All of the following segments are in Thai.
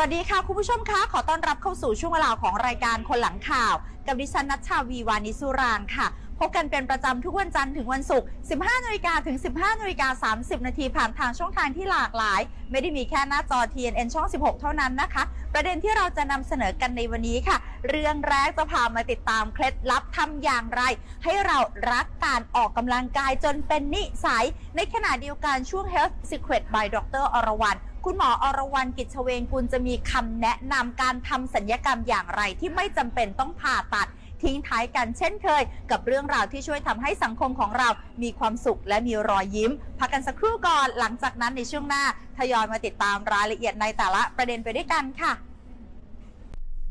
สวัสดีค่ะ คุณผู้ชมคะ ขอต้อนรับเข้าสู่ช่วงเวลาของรายการคนหลังข่าว กับดิฉันนัชชาวีวานิสุรางค์ค่ะ พบกันเป็นประจำทุกวันจันทร์ถึงวันศุกร์ 15นาฬิกาถึง 15นาฬิกา30 นาทีผ่านทางช่องทางที่หลากหลาย ไม่ได้มีแค่หน้าจอ TNN ช่อง 16 เท่านั้นนะคะ ประเด็นที่เราจะนำเสนอกันในวันนี้ค่ะ เรื่องแรกจะพามาติดตามเคล็ดลับทำอย่างไร ให้เรารักการออกกำลังกายจนเป็นนิสัย ในขณะเดียวกันช่วง Health Secret by Dr. อรวรรณ คุณหมออรวรรณกิจเวงกุลจะมีคำแนะนำการทำสัญญกรรมอย่างไรที่ไม่จำเป็นต้องผ่าตัด ทิ้งท้ายกันเช่นเคย กับเรื่องราวที่ช่วยทำให้สังคมของเรามีความสุขและมีรอยยิ้ม พักกันสักครู่ก่อนหลังจากนั้นในช่วงหน้า ทยอยมาติดตามรายละเอียดในแต่ละประเด็นไปด้วยกันค่ะ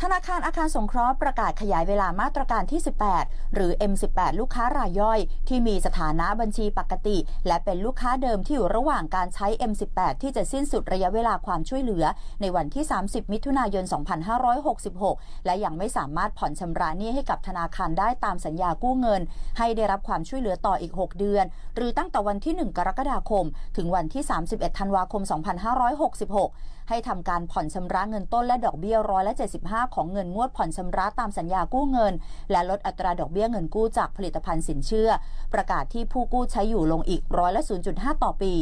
ธนาคารอาคารสงเคราะห์ประกาศขยายเวลามาตรการที่ 18 หรือ M18 ลูกค้ารายย่อย ที่มีสถานะบัญชีปกติ และเป็นลูกค้าเดิมที่อยู่ระหว่างการใช้ M18 ที่จะสิ้นสุดระยะเวลาความช่วยเหลือ ในวันที่ 30 มิถุนายน 2566 และยังไม่สามารถผ่อนชำระหนี้ให้กับธนาคารได้ตามสัญญากู้เงิน ให้ได้รับความช่วยเหลือต่ออีก 6 เดือน หรือตั้งแต่วันที่ 1 กรกฎาคม ถึงวันที่ 31 ธันวาคม 2566 ให้ทำการผ่อนชำระเงินต้นและดอกเบี้ยร้อยละ75 ของเงินงวดผ่อนชำระตามสัญญากู้เงิน และลดอัตราดอกเบี้ยเงินกู้จากผลิตภัณฑ์สินเชื่อ ประกาศที่ผู้กู้ใช้อยู่ลงอีกร้อยละ0.5 ต่อปี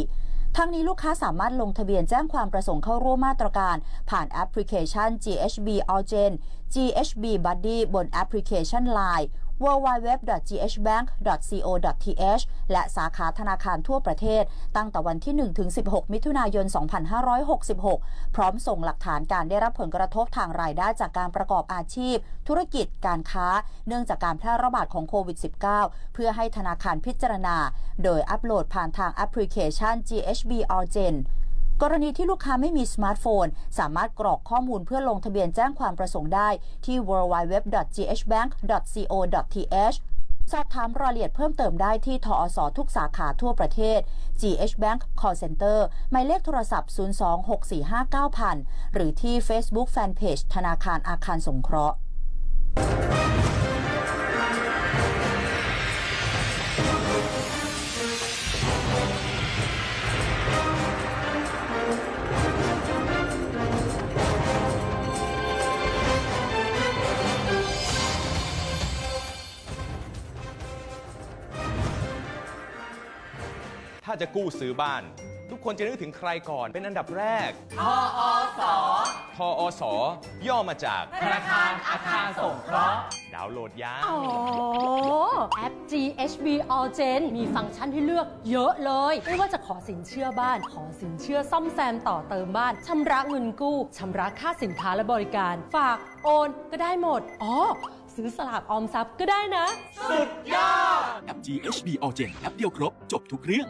ทั้งนี้ลูกค้าสามารถลงทะเบียนแจ้งความประสงค์เข้าร่วมมาตรการ ผ่านแอปพลิเคชัน GHB Allgen GHB Buddy บนแอปพลิเคชัน Line www.ghbank.co.th และสาขาธนาคารทั่วประเทศ ตั้งแต่วันที่1-16 มิถุนายน 2566 พร้อมส่งหลักฐานการได้รับผลกระทบทางรายได้จากการประกอบอาชีพ ธุรกิจการค้า เนื่องจากการแพร่ระบาดของโควิด -19 เพื่อให้ธนาคารพิจารณา โดยอัปโหลดผ่านทางแอปพลิเคชัน GHB Allgen กรณีที่ลูกค้าไม่มีสมาร์ทโฟน สามารถกรอกข้อมูลเพื่อลงทะเบียนแจ้งความประสงค์ได้ที่ www.ghbank.co.th สอบถามรายละเอียดเพิ่มเติมได้ที่ทอสทุกสาขาทั่วประเทศ GH Bank Call Center หมายเลขโทรศัพท์ 026459000 หรือที่ Facebook Fanpage ธนาคารอาคารสงเคราะห์ จะกู้ซื้อบ้าน ทุกคนจะนึกถึงใครก่อนเป็นอันดับแรก ทอสทอสย่อมาจาก ธนาคารอาคารสงเคราะห์ ดาวน์โหลดยาอ๋อ แอป GHB Allgen มีฟังก์ชันให้เลือกเยอะเลย ไม่ว่าจะขอสินเชื่อบ้าน ขอสินเชื่อซ่อมแซมต่อเติมบ้าน ชำระเงินกู้ชำระค่าสินค้าและบริการ ฝากโอนก็ได้หมด อ๋อ ซื้อสลากออมทรัพย์ก็ได้นะ แอป GHB Allgen แอปเดียวครบ จบทุกเรื่อง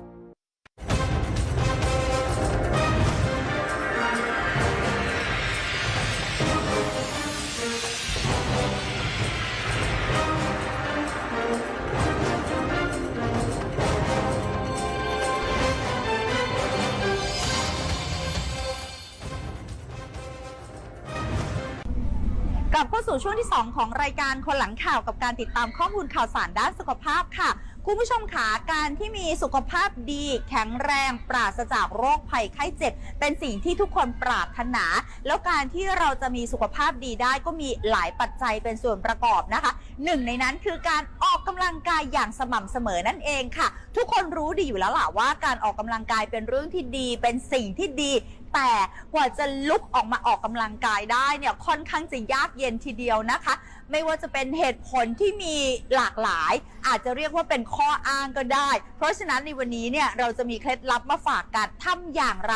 สู่ช่วงที่ 2 ของรายการคนหลังข่าวกับการติดตามข้อมูลข่าวสารด้านสุขภาพค่ะ คุณผู้ชมขาการที่มีสุขภาพดี แข็งแรงปราศจากโรคภัยไข้เจ็บ เป็นสิ่งที่ทุกคนปรารถนา แล้วการที่เราจะมีสุขภาพดีได้ก็มีหลายปัจจัยเป็นส่วนประกอบนะคะหนึ่งในนั้นคือการออกกำลังกายอย่างสม่ำเสมอนั่นเองค่ะ ทุกคนรู้ดีอยู่แล้วล่ะว่าการออกกำลังกายเป็นเรื่องที่ดี เป็นสิ่งที่ดี แต่กว่าจะลุกออกมาออกกำลังกายได้เนี่ยค่อนข้างจะยากเย็นทีเดียวนะคะ ไม่ว่าจะเป็นเหตุผลที่มีหลากหลาย อาจจะเรียกว่าเป็นข้ออ้างก็ได้ เพราะฉะนั้นในวันนี้เนี่ยเราจะมีเคล็ดลับมาฝากกันทำอย่างไร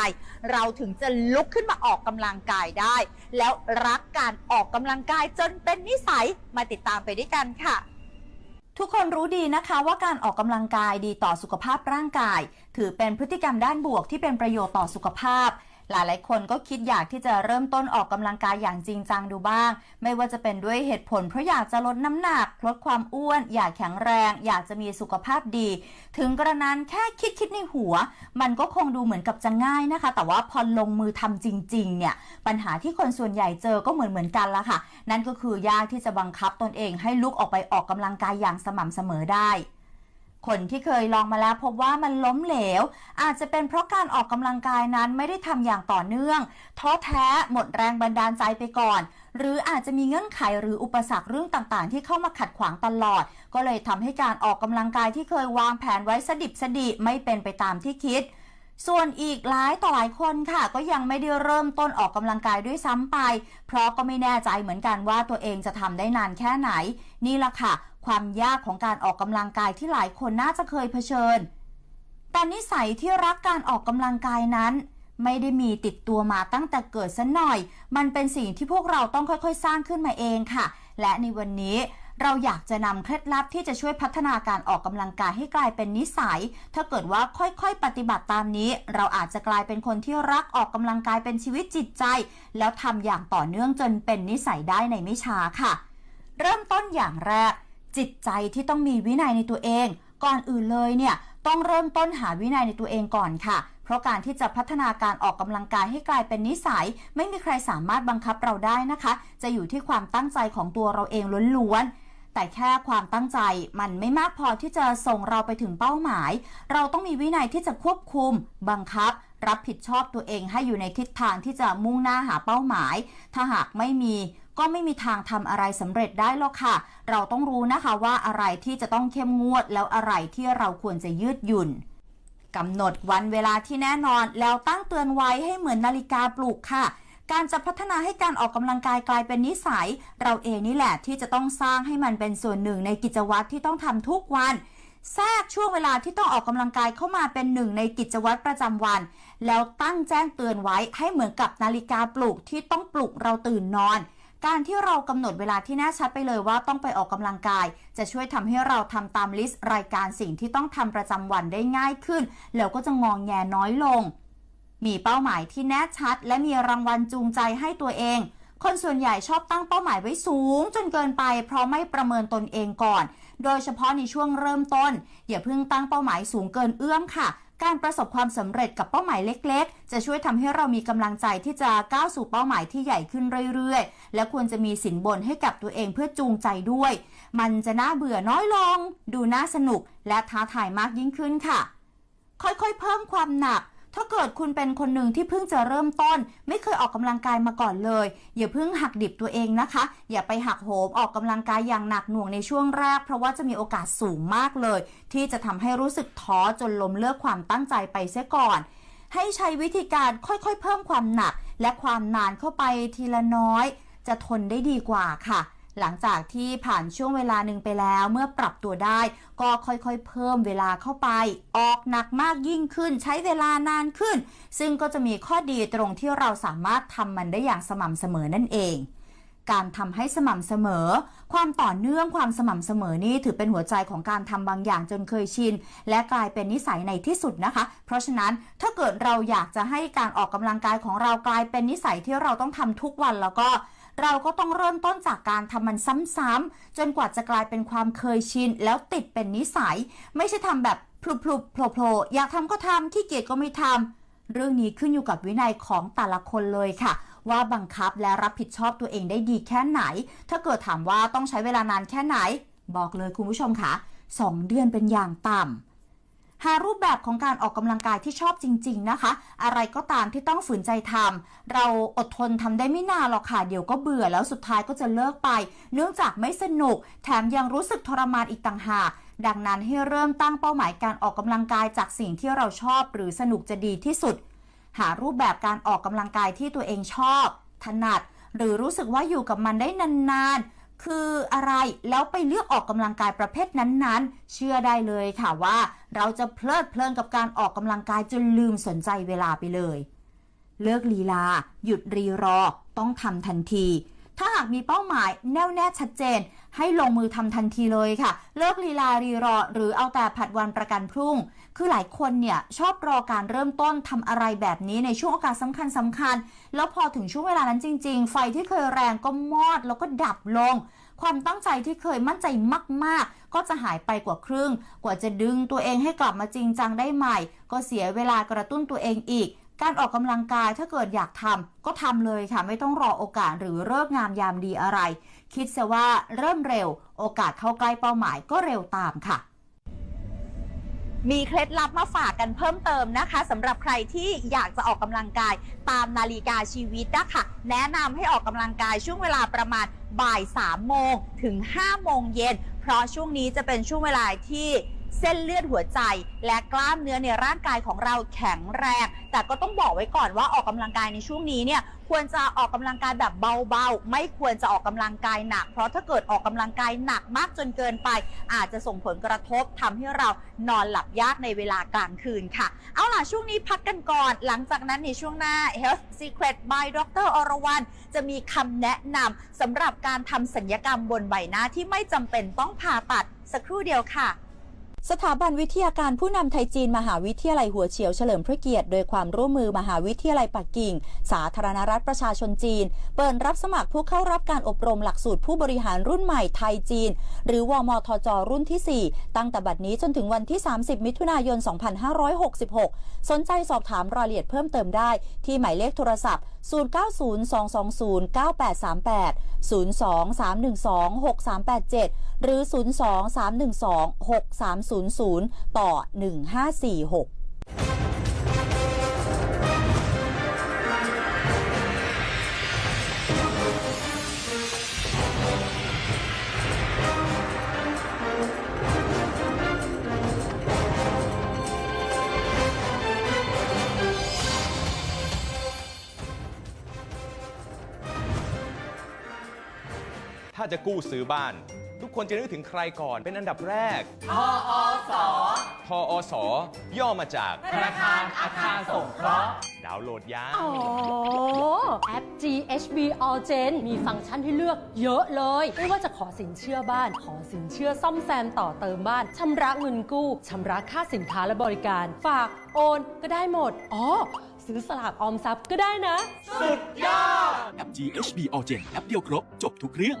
เราถึงจะลุกขึ้นมาออกกำลังกายได้ แล้วรักการออกกำลังกายจนเป็นนิสัยมาติดตามไปด้วยกันค่ะทุกคนรู้ดีนะคะว่าการออกกำลังกายดีต่อสุขภาพร่างกาย ถือเป็นพฤติกรรมด้านบวกที่เป็นประโยชน์ต่อสุขภาพ หลายๆคนก็คิดอยากที่จะเริ่มต้นออกกำลังกายอย่างจริงจังดูบ้าง ไม่ว่าจะเป็นด้วยเหตุผลเพราะอยากจะลดน้ำหนักลดความอ้วน อยากแข็งแรง อยากจะมีสุขภาพดี ถึงกระนั้นแค่คิดคิดในหัว มันก็คงดูเหมือนกับจะง่ายนะคะ แต่ว่าพอลงมือทำจริง ๆ เนี่ย ปัญหาที่คนส่วนใหญ่เจอก็เหมือนเหมือนกันละค่ะ นั่นก็คือยากที่จะบังคับตนเองให้ลุกออกไปออกกำลังกายอย่างสม่ำเสมอได้ คนที่เคยลองมาแล้วพบว่ามันล้มเหลว อาจจะเป็นเพราะการออกกำลังกายนั้นไม่ได้ทำอย่างต่อเนื่องท้อแท้หมดแรงบันดาลใจไปก่อน หรืออาจจะมีเงื่อนไขหรืออุปสรรคเรื่องต่างๆ ที่เข้ามาขัดขวางตลอด ก็เลยทำให้การออกกำลังกายที่เคยวางแผนไว้สดิบสดิไม่เป็นไปตามที่คิดส่วนอีกหลายต่อหลายคนค่ะ ก็ยังไม่ได้เริ่มต้นออกกำลังกายด้วยซ้ำไป เพราะก็ไม่แน่ใจเหมือนกันว่าตัวเองจะทำได้นานแค่ไหน นี่ละค่ะ ความยากของการออกกำลังกายที่หลายคนน่าจะเคยเผชิญ แต่นิสัยที่รักการออกกำลังกายนั้น ไม่ได้มีติดตัวมาตั้งแต่เกิดซะหน่อย มันเป็นสิ่งที่พวกเราต้องค่อยๆ สร้างขึ้นมาเองค่ะ และในวันนี้เราอยากจะนำเคล็ดลับที่จะช่วยพัฒนาการออกกำลังกายให้กลายเป็นนิสัย ถ้าเกิดว่าค่อยๆ ปฏิบัติตามนี้ เราอาจจะกลายเป็นคนที่รักออกกำลังกายเป็นชีวิตจิตใจ แล้วทำอย่างต่อเนื่องจนเป็นนิสัยได้ในไม่ช้าค่ะ เริ่มต้นอย่างแรก จิตใจที่ต้องมีวินัยในตัวเอง ก่อนอื่นเลยเนี่ยต้องเริ่มต้นหาวินัยในตัวเองก่อนค่ะ เพราะการที่จะพัฒนาการออกกำลังกายให้กลายเป็นนิสัย ไม่มีใครสามารถบังคับเราได้นะคะ จะอยู่ที่ความตั้งใจของตัวเราเองล้วนๆ แต่แค่ความตั้งใจมันไม่มากพอที่จะส่งเราไปถึงเป้าหมาย เราต้องมีวินัยที่จะควบคุม บังคับ รับผิดชอบตัวเองให้อยู่ในทิศทางที่จะมุ่งหน้าหาเป้าหมาย ถ้าหากไม่มีก็ไม่มีทางทำอะไรสำเร็จได้หรอกค่ะ เราต้องรู้นะคะว่าอะไรที่จะต้องเข้มงวด แล้วอะไรที่เราควรจะยืดหยุ่นกำหนดวันเวลาที่แน่นอนแล้วตั้งเตือนไว้ให้เหมือนนาฬิกาปลุกค่ะ การจะพัฒนาให้การออกกำลังกายกลายเป็นนิสัย เราเองนี่แหละที่จะต้องสร้างให้มันเป็นส่วนหนึ่งในกิจวัตรที่ต้องทำทุกวันแทรกช่วงเวลาที่ต้องออกกำลังกายเข้ามาเป็นหนึ่งในกิจวัตรประจำวัน แล้วตั้งแจ้งเตือนไว้ให้เหมือนกับนาฬิกาปลุกที่ต้องปลุกเราตื่นนอน การที่เรากำหนดเวลาที่แน่ชัดไปเลยว่าต้องไปออกกำลังกาย จะช่วยทำให้เราทำตามลิสต์รายการสิ่งที่ต้องทำประจำวันได้ง่ายขึ้น แล้วก็จะงองแงน้อยลง มีเป้าหมายที่แน่ชัด และมีรางวัลจูงใจให้ตัวเอง คนส่วนใหญ่ชอบตั้งเป้าหมายไว้สูง จนเกินไป เพราะไม่ประเมินตนเองก่อน โดยเฉพาะในช่วงเริ่มต้น อย่าเพิ่งตั้งเป้าหมายสูงเกินเอื้อมค่ะ การประสบความสำเร็จกับเป้าหมายเล็ก ๆ จะช่วยทำให้เรามีกำลังใจที่จะก้าวสู่เป้าหมายที่ใหญ่ขึ้นเรื่อยๆ และควรจะมีสินบนให้กับตัวเองเพื่อจูงใจด้วย มันจะน่าเบื่อน้อยลง ดูน่าสนุก และท้าทายมากยิ่งขึ้นค่ะ ค่อยๆ เพิ่มความหนัก ถ้าเกิดคุณเป็นคนหนึ่งที่เพิ่งจะเริ่มต้น ไม่เคยออกกำลังกายมาก่อนเลย อย่าเพิ่งหักดิบตัวเองนะคะ อย่าไปหักโหมออกกำลังกายอย่างหนักหน่วงในช่วงแรก เพราะว่าจะมีโอกาสสูงมากเลย ที่จะทำให้รู้สึกท้อจนล้มเลิกความตั้งใจไปเสียก่อน ให้ใช้วิธีการค่อยๆ เพิ่มความหนัก และความนานเข้าไปทีละน้อย จะทนได้ดีกว่าค่ะ หลังจากที่ผ่านช่วงเวลาหนึ่งไปแล้ว เมื่อปรับตัวได้ ก็ค่อยๆ เพิ่มเวลาเข้าไป ออกหนักมากยิ่งขึ้น ใช้เวลานานขึ้น ซึ่งก็จะมีข้อดีตรงที่เราสามารถทำมันได้อย่างสม่ำเสมอนั่นเองการทำให้สม่ำเสมอ ความต่อเนื่องความสม่ำเสมอนี่ถือเป็นหัวใจของการทำบางอย่างจนเคยชิน และกลายเป็นนิสัยในที่สุดนะคะ เพราะฉะนั้นถ้าเกิดเราอยากจะให้การออกกำลังกายของเรากลายเป็นนิสัยที่เราต้องทำทุกวันแล้วก็ เราก็ต้องเริ่มต้นจากการทำมันซ้ำๆจนกว่าจะกลายเป็นความเคยชิน แล้วติดเป็นนิสัย ไม่ใช่ทำแบบพลุบๆโผล่ๆอยากทำก็ทำขี้เกียจก็ไม่ทำเรื่องนี้ขึ้นอยู่กับวินัยของแต่ละคนเลยค่ะว่าบังคับและรับผิดชอบตัวเองได้ดีแค่ไหน ถ้าเกิดถามว่าต้องใช้เวลานานแค่ไหน บอกเลยคุณผู้ชมค่ะ 2 เดือนเป็นอย่างต่ำ หารูปแบบของการออกกำลังกายที่ชอบจริง ๆนะคะ อะไรก็ตามที่ต้องฝืนใจทำเราอดทนทำได้ไม่นานหรอกค่ะ เดี๋ยวก็เบื่อแล้วสุดท้ายก็จะเลิกไป เนื่องจากไม่สนุก แถมยังรู้สึกทรมานอีกต่างหากดังนั้นให้เริ่มตั้งเป้าหมายการออกกำลังกายจากสิ่งที่เราชอบหรือสนุกจะดีที่สุด หารูปแบบการออกกำลังกายที่ตัวเองชอบ ถนัด หรือรู้สึกว่าอยู่กับมันได้นานๆ คืออะไรแล้วไปเลือกออกกำลังกายประเภทนั้นๆ เชื่อได้เลยค่ะว่า เราจะเพลิดเพลินกับการออกกำลังกายจนลืมสนใจเวลาไปเลย เลิกลีลา หยุดรีรอ ต้องทำทันที ถ้าหากมีเป้าหมายแน่วแน่ชัดเจน ให้ลงมือทำทันทีเลยค่ะ เลิกลีลารีรอ หรือเอาแต่ผัดวันประกันพรุ่ง คือหลายคนเนี่ยชอบรอการเริ่มต้นทำอะไรแบบนี้ในช่วงโอกาสสำคัญสำคัญ แล้วพอถึงช่วงเวลานั้นจริง ๆ ไฟที่เคยแรงก็มอดแล้วก็ดับลงความตั้งใจที่เคยมั่นใจมาก ๆ ก็จะหายไปกว่าครึ่ง กว่าจะดึงตัวเองให้กลับมาจริงจังได้ใหม่ ก็เสียเวลากระตุ้นตัวเองอีก การออกกำลังกายถ้าเกิดอยากทำก็ทำเลยค่ะ ไม่ต้องรอโอกาสหรือเลิกงามยามดีอะไร คิดซะว่าเริ่มเร็ว โอกาสเข้าใกล้เป้าหมายก็เร็วตามค่ะมีเคล็ดลับมาฝากกันเพิ่มเติมนะคะสำหรับใครที่อยากจะออกกำลังกายตามนาฬิกาชีวิตนะคะแนะนำให้ออกกำลังกายช่วงเวลาประมาณบ่าย3โมงถึง5โมงเย็น เพราะช่วงนี้จะเป็นช่วงเวลาที่ เส้นเลือดหัวใจ และกล้ามเนื้อในร่างกายของเราแข็งแรง แต่ก็ต้องบอกไว้ก่อนว่าออกกำลังกายในช่วงนี้เนี่ยควรจะออกกำลังกายแบบเบาๆ ไม่ควรจะออกกำลังกายหนัก เพราะถ้าเกิดออกกำลังกายหนักมากจนเกินไป อาจจะส่งผลกระทบทำให้เรานอนหลับยากในเวลากลางคืนค่ะ เอาล่ะช่วงนี้พักกันก่อน หลังจากนั้นในช่วงหน้า Health Secret by Dr. อรวรรณจะมีคำแนะนำสำหรับการทำสัญญกรรมบนใบหน้าที่ไม่จำเป็นต้องผ่าตัดสักครู่เดียวค่ะ สถาบันวิทยาการผู้นำไทยจีนมหาวิทยาลัยหัวเฉียวเฉลิมพระเกียรติ โดยความร่วมมือมหาวิทยาลัยปักกิ่ง สาธารณรัฐประชาชนจีน เปิดรับสมัครผู้เข้ารับการอบรมหลักสูตรผู้บริหารรุ่นใหม่ไทยจีน หรือวมทจรุ่นที่ 4 ตั้งแต่บัดนี้จนถึงวันที่ 30 มิถุนายน 2566 สนใจสอบถามรายละเอียดเพิ่มเติมได้ที่หมายเลขโทรศัพท์ 0902209838 02-312-6387 หรือ 02-312-6300 ต่อ 1546 จะกู้ซื้อบ้าน ทุกคนจะนึกถึงใครก่อนเป็นอันดับแรก ทอสทอสย่อมาจาก ธนาคารอาคารสงเคราะห์ ดาวน์โหลดยาอ๋อ แอป GHB All Gen มีฟังก์ชันให้เลือกเยอะเลย ไม่ว่าจะขอสินเชื่อบ้าน ขอสินเชื่อซ่อมแซมต่อเติมบ้าน ชำระเงินกู้ชำระค่าสินค้าและบริการ ฝากโอนก็ได้หมด อ๋อ ซื้อสลากออมทรัพย์ก็ได้นะ แอป GHB All Gen แอปเดียวครบ จบทุกเรื่อง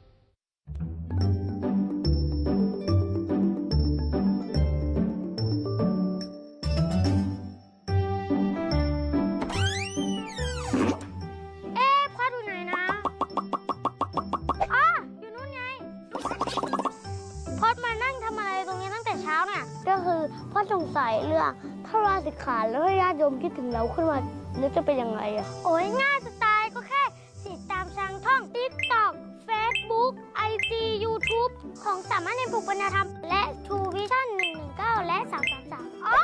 เราขึ้นมาแล้วจะเป็นยังไงอะโอ้ยง่ายจะตายก็แค่ติดตามทางท่อง TikTok Facebook IG YouTube ของสามารถในบุกปัญญาธรรม และ True Vision 119 และ 333อ๋อ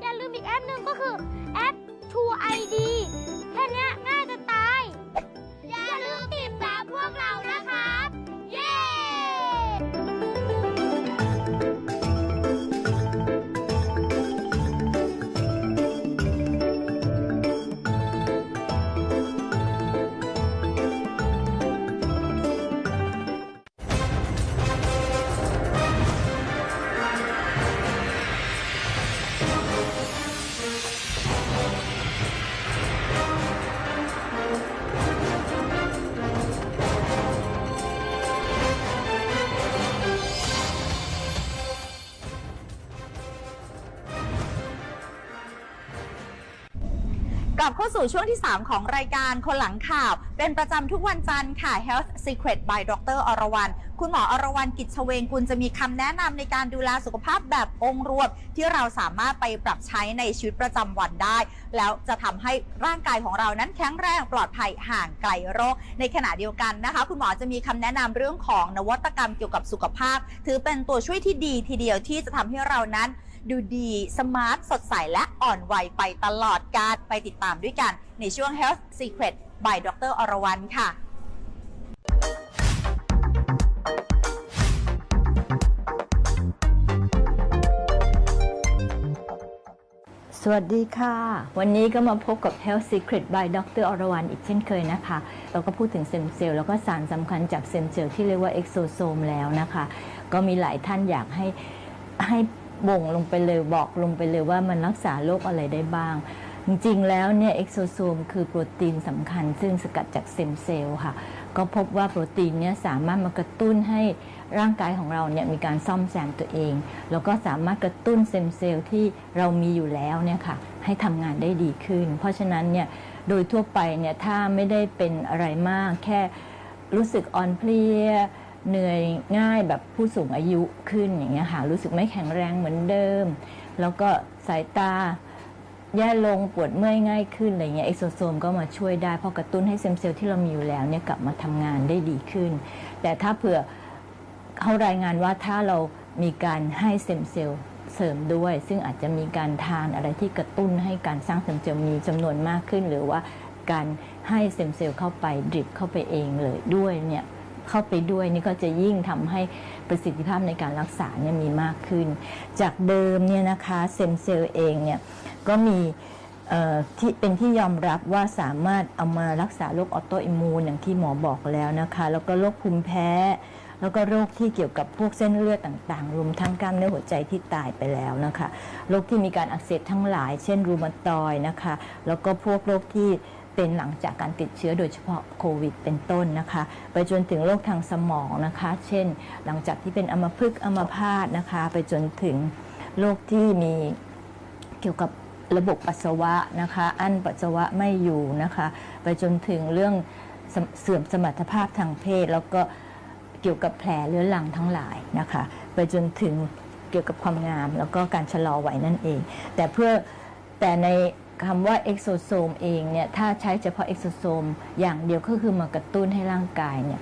อย่าลืมอีกแอปหนึ่งก็คือแอป True ID แค่นี้ง่ายจะตาย อย่าลืมติดตามพวกเรานะครั ลับเข้าสู่ช่วงที่ 3 ของรายการคนหลังข่าว เป็นประจำทุกวันจันทร์ค่ะ Health Secret by ดรอรวรรณคุณหมออรวรรณกิจเชเวงกุลจะมีคำแนะนำในการดูแลสุขภาพแบบองค์รวม ที่เราสามารถไปปรับใช้ในชีวิตประจำวันได้ แล้วจะทำให้ร่างกายของเรานั้นแข็งแรงปลอดภัยห่างไกลโรค ในขณะเดียวกันนะคะ คุณหมอจะมีคำแนะนำเรื่องของนวัตกรรมเกี่ยวกับสุขภาพ ถือเป็นตัวช่วยที่ดีทีเดียวที่จะทำให้เรานั้น ดูดีสมาร์ทสดใสและอ่อนวัยไปตลอดกาลไปติดตามด้วยกันในช่วง Health Secret by ดรอรวรรณค่ะสวัสดีค่ะ วันนี้ก็มาพบกับ Health Secret by ดรอรวรรณอีกเช่นเคยนะคะ เราก็พูดถึงเซมเซลล์แล้วก็สารสำคัญจากเซมเซลล์ที่เรียกว่าเอ็กโซโซมแล้วนะคะ ก็มีหลายท่านอยากให้ให้ บ่งลงไปเลยบอกลงไปเลยว่ามันรักษาโรคอะไรได้บ้าง จริงๆแล้วเนี่ยเอ็กโซโซมคือโปรตีนสำคัญ ซึ่งสกัดจากเซมเซลล์ค่ะ ก็พบว่าโปรตีนเนี่ยสามารถมากระตุ้นให้ร่างกายของเราเนี่ยมีการซ่อมแซมตัวเอง แล้วก็สามารถกระตุ้นเซมเซลล์ที่เรามีอยู่แล้วเนี่ยค่ะให้ทำงานได้ดีขึ้น เพราะฉะนั้นเนี่ยโดยทั่วไปเนี่ยถ้าไม่ได้เป็นอะไรมากแค่รู้สึกอ่อนเพลีย เหนื่อยง่ายแบบผู้สูงอายุขึ้นอย่างเงี้ยค่ะรู้สึกไม่แข็งแรงเหมือนเดิม แล้วก็สายตาแย่ลงปวดเมื่อยง่ายขึ้นอะไรเงี้ยเอ็กโซโซมก็มาช่วยได้เพราะกระตุ้นให้เซมเซลล์ที่เรามีอยู่แล้วเนี่ยกลับมาทำงานได้ดีขึ้น แต่ถ้าเผื่อเขารายงานว่าถ้าเรามีการให้เซมเซลล์เสริมด้วย ซึ่งอาจจะมีการทานอะไรที่กระตุ้นให้การสร้างเซมเซลล์มีจำนวนมากขึ้น หรือว่าการให้เซมเซลล์เข้าไปดริปเข้าไปเองเลยด้วยเนี่ย เข้าไปด้วยนี่ก็จะยิ่งทำให้ประสิทธิภาพในการรักษาเนี่ยมีมากขึ้น จากเดิมเนี่ยนะคะเซมเซลล์เองเนี่ยก็มีที่เป็นที่ยอมรับว่าสามารถเอามารักษาโรคออโตอิมูนอย่างที่หมอบอกแล้วนะคะ แล้วก็โรคภูมิแพ้ แล้วก็โรคที่เกี่ยวกับพวกเส้นเลือดต่างๆ รวมทั้งกล้ามเนื้อหัวใจที่ตายไปแล้วนะคะ โรคที่มีการอักเสบทั้งหลาย เช่นรูมาตอยนะคะ แล้วก็พวกโรคที่ เป็นหลังจากการติดเชื้อโดยเฉพาะโควิด เป็นต้นนะคะ ไปจนถึงโรคทางสมองนะคะ เช่น หลังจากที่เป็นอัมพฤกษ์อัมพาตนะคะ ไปจนถึงโรคที่มีเกี่ยวกับระบบปัสสาวะนะคะ อั้นปัสสาวะไม่อยู่นะคะ ไปจนถึงเรื่องเสื่อมสมรรถภาพทางเพศ แล้วก็เกี่ยวกับแผลเรื้อรังทั้งหลายนะคะ ไปจนถึงเกี่ยวกับความงามแล้วก็การชะลอวัยนั่นเอง แต่เพื่อแต่ใน คำว่าเอ็กโซโซมเองเนี่ยถ้าใช้เฉพาะเอ็กโซโซมอย่างเดียวก็คือมากระตุ้นให้ร่างกายเนี่ย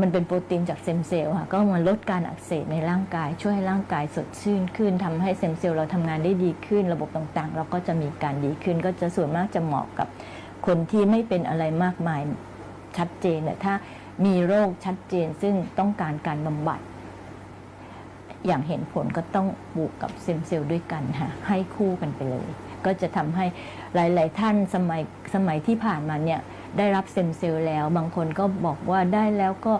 มันเป็นโปรตีนจากเซมเซลล์ค่ะก็มาลดการอักเสบในร่างกาย ช่วยให้ร่างกายสดชื่นขึ้นทำให้เซมเซลล์เราทำงานได้ดีขึ้น ระบบต่างๆ เราก็จะมีการดีขึ้น ก็จะส่วนมากจะเหมาะกับคนที่ไม่เป็นอะไรมากมายชัดเจนเนี่ยถ้ามีโรคชัดเจนซึ่งต้องการการบำบัด อย่างเห็นผลก็ต้องบวกกับเซมเซลล์ด้วยกันค่ะให้คู่กันไปเลย ก็จะทำให้หลาย ๆ ท่านสมัยสมัยที่ผ่านมาเนี่ยได้รับเซมเซลล์แล้ว บางคนก็บอกว่าได้แล้วก็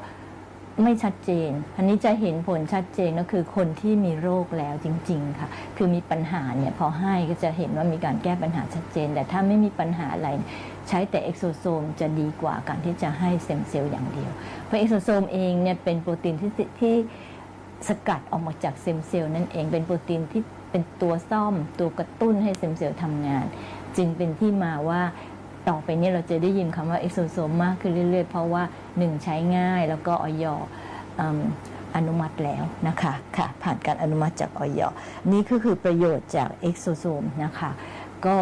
ไม่ชัดเจน อันนี้จะเห็นผลชัดเจนก็คือคนที่มีโรคแล้วจริง ๆ ค่ะ คือมีปัญหาเนี่ยพอให้ก็จะเห็นว่ามีการแก้ปัญหาชัดเจน แต่ถ้าไม่มีปัญหาอะไรใช้แต่เอ็กโซโซมจะดีกว่าการที่จะให้เซมเซลล์อย่างเดียว เพราะเอ็กโซโซมเองเนี่ยเป็นโปรตีนที่ที่สกัดออกมาจากเซมเซลล์นั่นเอง เป็นโปรตีนที่ เป็นตัวซ่อมตัวกระตุ้นให้เซมเซลล์ทำงาน จึงเป็นที่มาว่าต่อไปนี้เราจะได้ยินคำว่าเอ็กโซโซมมากขึ้นเรื่อยๆ เพราะว่าหนึ่งใช้ง่ายแล้วก็ออยออนุมัติแล้วนะคะค่ะผ่านการอนุมัติจากออยนี่ก็คือประโยชน์จากเอ็กโซโซมนะคะก็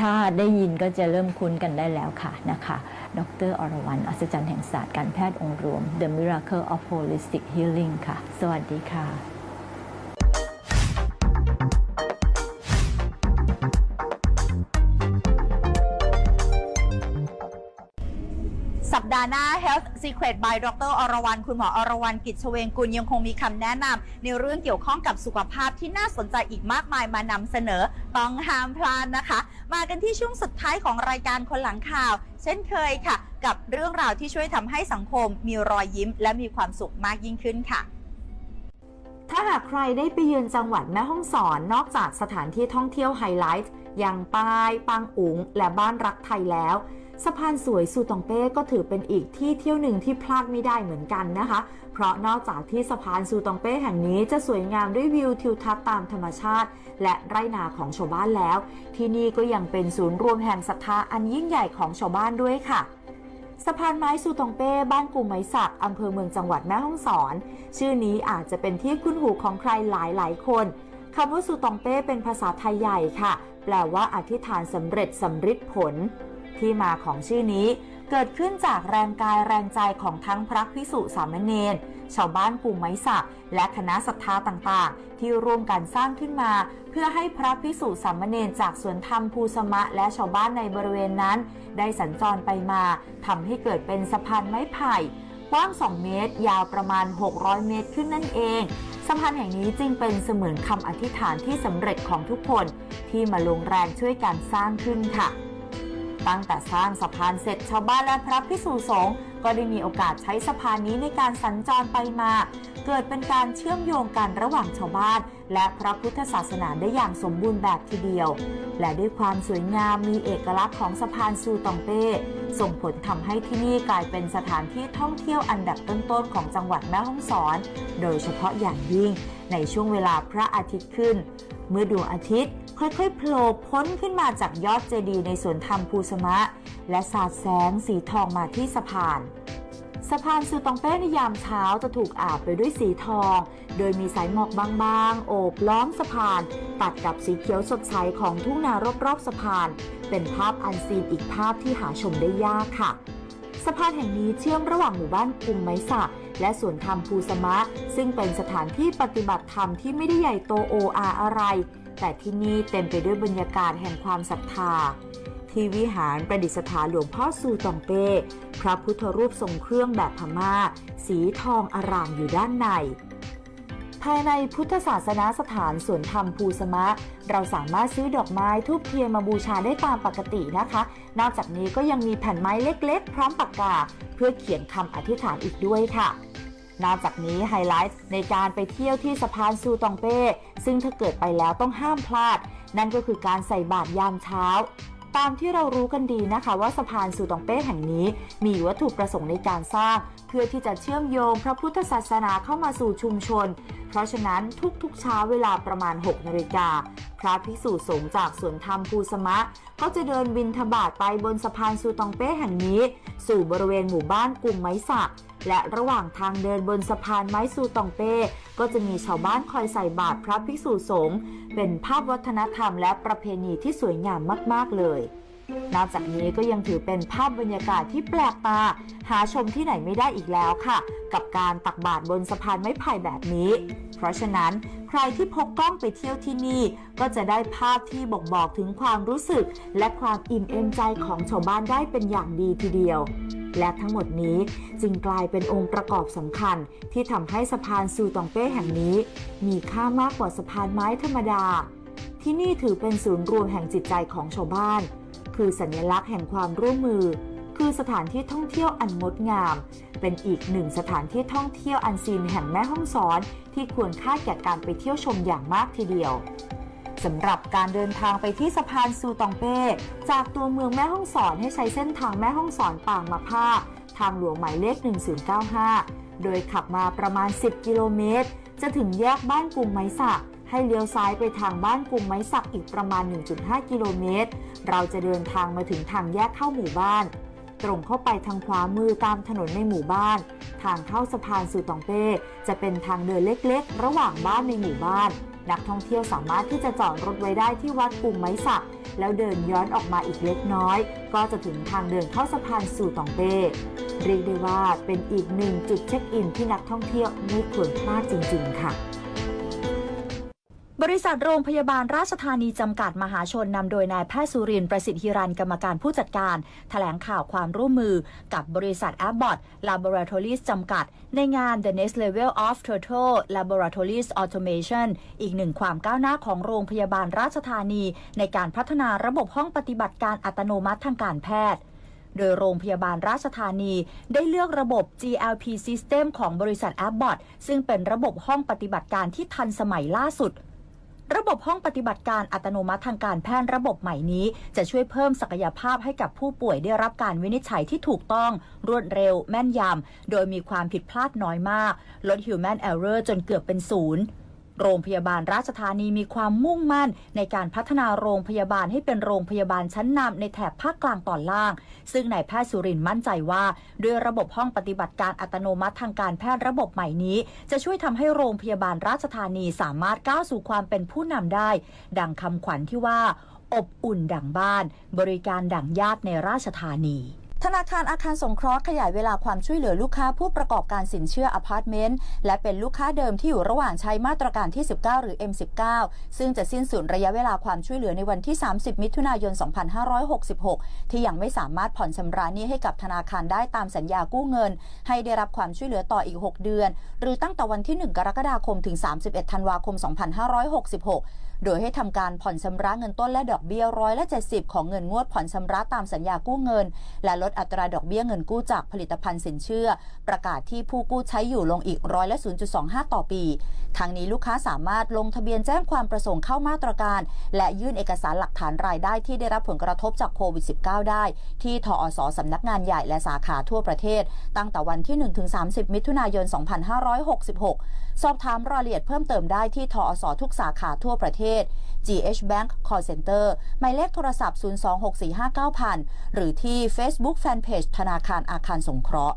ถ้าได้ยินก็จะเริ่มคุ้นกันได้แล้วค่ะนะคะ ดรอรวรรณอัศจรรย์แห่งศาสตร์การแพทย์องค์รวม The Miracle of Holistic Healing ค่ะ สวัสดีค่ะ ดาห์หน้า Health Secret by ดรอรวรรณคุณหมออรวรรณกิจเชวงกุลยังคงมีคำแนะนำในเรื่องเกี่ยวข้องกับสุขภาพที่น่าสนใจอีกมากมายมานำเสนอต้องห้ามพลาดนะคะ มากันที่ช่วงสุดท้ายของรายการคนหลังข่าว เช่นเคยค่ะ กับเรื่องราวที่ช่วยทำให้สังคม มีรอยยิ้ม และมีความสุขมากยิ่งขึ้นค่ะถ้าหากใครได้ไปเยือนจังหวัดแม่ฮ่องสอน นอกจากสถานที่ท่องเที่ยวไฮไลท์อย่างปายปางอุ๋ง และบ้านรักไทยแล้ว สะพานสวยซูตองเป้ก็ถือเป็นอีกที่เที่ยวหนึ่งที่พลาดไม่ได้เหมือนกันนะคะ เพราะนอกจากที่สะพานซูตองเป้แห่งนี้จะสวยงามด้วยวิวทิวทัศน์ตามธรรมชาติ และไร่นาของชาวบ้านแล้ว ที่นี่ก็ยังเป็นศูนย์รวมแห่งศรัทธาอันยิ่งใหญ่ของชาวบ้านด้วยค่ะสะพานไม้ซูตองเป้ บ้านกุงไม้สัก อำเภอเมืองจังหวัดแม่ฮ่องสอน ชื่อนี้อาจจะเป็นที่คุ้นหูของใครหลายหลายคน คำว่าซูตองเป้เป็นภาษาไทยใหญ่ค่ะ แปลว่าอธิษฐานสำเร็จสำฤทธิ์ผล ที่มาของชื่อนี้ เกิดขึ้นจากแรงกายแรงใจของทั้งพระพิสุสามเณรชาวบ้านกุงไม้สักและคณะศรัทธาต่างๆ ที่ร่วมกันสร้างขึ้นมา เพื่อให้พระพิสุสามเณรจากสวนธรรมภูสมะและชาวบ้านในบริเวณนั้น ได้สัญจรไปมาทำให้เกิดเป็นสะพานไม้ไผ่กว้าง 2 เมตร ยาวประมาณ 600 เมตรขึ้นนั่นเอง สะพานแห่งนี้จึงเป็นเสมือนคำอธิษฐานที่สำเร็จของทุกคนที่มาลงแรงช่วยกันสร้างขึ้นค่ะ ตั้งแต่สร้างสะพานเสร็จชาวบ้านและพระพิสุสงฆ์ก็ได้มีโอกาสใช้สะพานนี้ในการสัญจรไปมา เกิดเป็นการเชื่อมโยงกันระหว่างชาวบ้าน และพระพุทธศาสนาได้อย่างสมบูรณ์แบบทีเดียว และด้วยความสวยงามมีเอกลักษณ์ของสะพานซูตองเป้ส่งผลทำให้ที่นี่กลายเป็นสถานที่ท่องเที่ยวอันดับต้นๆของจังหวัดแม่ฮ่องสอน โดยเฉพาะอย่างยิ่งในช่วงเวลาพระอาทิตย์ขึ้น เมื่อดวงอาทิตย์ค่อยๆโผล่พ้นขึ้นมาจากยอดเจดีย์ในสวนธรรมภูสมะ และสาดแสงสีทองมาที่สะพาน สะพานซูตองเป้ในยามเช้าจะถูกอาบไปด้วยสีทอง โดยมีสายหมอกบางๆ โอบล้อมสะพาน ตัดกับสีเขียวสดใสของทุ่งนารอบๆสะพาน เป็นภาพอันซีนอีกภาพที่หาชมได้ยากค่ะ สะพานแห่งนี้เชื่อมระหว่างหมู่บ้านกุมไม้สักและสวนธรรมภูสมะ ซึ่งเป็นสถานที่ปฏิบัติธรรมที่ไม่ได้ใหญ่โตโออาอะไร แต่ที่นี่เต็มไปด้วยบรรยากาศแห่งความศรัทธา ที่วิหารประดิษฐานหลวงพ่อซูตองเป้พระพุทธรูปทรงเครื่องแบบพม่า สีทองอารามอยู่ด้านใน ภายในพุทธศาสนาสถานสวนธรรมภูสมะ เราสามารถซื้อดอกไม้ทูบเทียนมาบูชาได้ตามปกตินะคะ นอกจากนี้ก็ยังมีแผ่นไม้เล็กๆ พร้อมปากกา เพื่อเขียนคำอธิษฐานอีกด้วยค่ะนอกจากนี้ไฮไลท์ในการไปเที่ยวที่สะพานซูตองเป้ ซึ่งถ้าเกิดไปแล้วต้องห้ามพลาด นั่นก็คือการใส่บาตรยามเช้า ตามที่เรารู้กันดีนะคะว่าสะพานซูตองเป้แห่งนี้ มีวัตถุประสงค์ในการสร้าง พื่อที่จะเชื่อมโยงพระพุทธศาสนาเข้ามาสู่ชุมชน เพราะฉะนั้นทุกๆเช้าเวลาประมาณ 6 นาฬิกา พระภิกษุสงฆ์จากสวนธรรมภูสมะ ก็จะเดินบินทบาทไปบนสะพานซูตองเป้แห่งนี้ สู่บริเวณหมู่บ้านกลุ่มไม้สักและระหว่างทางเดินบนสะพานไม้ซูตองเป้ ก็จะมีชาวบ้านคอยใส่บาตรพระภิกษุสงฆ์เป็นภาพวัฒนธรรมและประเพณีที่สวยงามมาก ๆ เลย นอกจากนี้ก็ยังถือเป็นภาพบรรยากาศที่แปลกตา หาชมที่ไหนไม่ได้อีกแล้วค่ะ กับการตักบาตรบนสะพานไม้ไผ่แบบนี้ เพราะฉะนั้นใครที่พกกล้องไปเที่ยวที่นี่ ก็จะได้ภาพที่บ่งบอกถึงความรู้สึก และความอิ่มเอมใจของชาวบ้านได้เป็นอย่างดีทีเดียวและทั้งหมดนี้จึงกลายเป็นองค์ประกอบสำคัญ ที่ทำให้สะพานซูตองเป้แห่งนี้ มีค่ามากกว่าสะพานไม้ธรรมดา ที่นี่ถือเป็นศูนย์รวมแห่งจิตใจของชาวบ้าน คือสัญลักษณ์แห่งความร่วมมือ คือสถานที่ท่องเที่ยวอันงดงาม เป็นอีกหนึ่งสถานที่ท่องเที่ยวอันซีนแห่งแม่ห้องสอน ที่ควรค่าแก่การไปเที่ยวชมอย่างมากทีเดียวสำหรับการเดินทางไปที่สะพานซูตองเป้ จากตัวเมืองแม่ห้องสอนให้ใช้เส้นทางแม่ห้องสอนปางมะผ้า ทางหลวงหมายเลข 1095 โดยขับมาประมาณ 10 กิโลเมตร จะถึงแยกบ้านกรุงไม้สัก ให้เลี้ยวซ้ายไปทางบ้านกรุงไม้สักอีกประมาณ 1.5 กิโลเมตร เราจะเดินทางมาถึงทางแยกเข้าหมู่บ้าน ตรงเข้าไปทางขวามือตามถนนในหมู่บ้าน ทางเข้าสะพานสู่ตองเป้ จะเป็นทางเดินเล็กๆ ระหว่างบ้านในหมู่บ้าน นักท่องเที่ยวสามารถที่จะจอดรถไว้ได้ที่วัดกรุงไม้สัก แล้วเดินย้อนออกมาอีกเล็กน้อย ก็จะถึงทางเดินเข้าสะพานสู่ตองเป้เรียกได้ว่าเป็นอีกหนึ่งจุดเช็คอินที่นักท่องเที่ยวไม่ควรพลาดจริง ๆ ค่ะ บริษัทโรงพยาบาลราชธานีจำกัดมหาชนนำโดยนายแพทย์สุรินทร์ประสิทธิรันกรรมการผู้จัดการแถลงข่าวความร่วมมือกับบริษัท a b b o t Laboratories จำกัด ในงาน The Next Level of Total Laboratories Automation อีกหนึ่งความก้าวหน้าของโรงพยาบาลราชธานี ในการพัฒนาระบบห้องปฏิบัติการอัตโนมัติทางการแพทย์โดยโรงพยาบาลราชธานี ได้เลือกระบบ GLP System ของบริษัท Abbott ซึ่งเป็นระบบห้องปฏิบัติการที่ทันสมัยล่าสุด ระบบห้องปฏิบัติการอัตโนมัติทางการแพทย์ระบบใหม่นี้ จะช่วยเพิ่มศักยภาพให้กับผู้ป่วยได้รับการวินิจฉัยที่ถูกต้อง รวดเร็ว แม่นยำ โดยมีความผิดพลาดน้อยมาก ลด human error จนเกือบเป็นศูนย์ โรงพยาบาลราชธานีมีความมุ่งมั่น ในการพัฒนาโรงพยาบาลให้เป็นโรงพยาบาลชั้นนำในแถบภาคกลางตอนล่าง ซึ่งนายแพทย์สุรินมั่นใจว่า ด้วยระบบห้องปฏิบัติการอัตโนมัติทางการแพทย์ระบบใหม่นี้ จะช่วยทำให้โรงพยาบาลราชธานีสามารถก้าวสู่ความเป็นผู้นำได้ ดังคำขวัญที่ว่า อบอุ่นดังบ้าน บริการดังญาติในราชธานี ธนาคารอาคารสงเคราะห์ขยายเวลาความช่วยเหลือลูกค้าผู้ประกอบการสินเชื่ออพาร์ตเมนต์และเป็นลูกค้าเดิมที่อยู่ระหว่างใช้มาตรการที่ 19 หรือ M19 ซึ่งจะสิ้นสุดระยะเวลาความช่วยเหลือในวันที่ 30 มิถุนายน 2566 ที่ยังไม่สามารถผ่อนชำระหนี้ให้กับธนาคารได้ตามสัญญากู้เงิน ให้ได้รับความช่วยเหลือต่ออีก 6 เดือน หรือตั้งแต่วันที่ 1 กรกฎาคมถึง 31 ธันวาคม 2566 โดยให้ทำการผ่อนชำระเงินต้นและดอกเบี้ยร้อยละ70 ของเงินงวดผ่อนชำระตามสัญญากู้เงิน และลดอัตราดอกเบี้ยเงินกู้จากผลิตภัณฑ์สินเชื่อ ประกาศที่ผู้กู้ใช้อยู่ลงอีกร้อยละ0.25 ต่อปี ทางนี้ลูกค้าสามารถลงทะเบียนแจ้งความประสงค์เข้ามาตรการ และยื่นเอกสารหลักฐานรายได้ที่ได้รับผลกระทบจากโควิด -19 ได้ ที่ทอสสำนักงานใหญ่และสาขาทั่วประเทศ ตั้งแต่วันที่ 1-30 มิถุนายน 2566 สอบถามรายละเอียดเพิ่มเติมได้ที่ทอสทุกสาขาทั่วประเทศ GH Bank Call Center หมายเลขโทรศัพท์ 026459000 หรือที่ Facebook Fanpage ธนาคารอาคารสงเคราะห์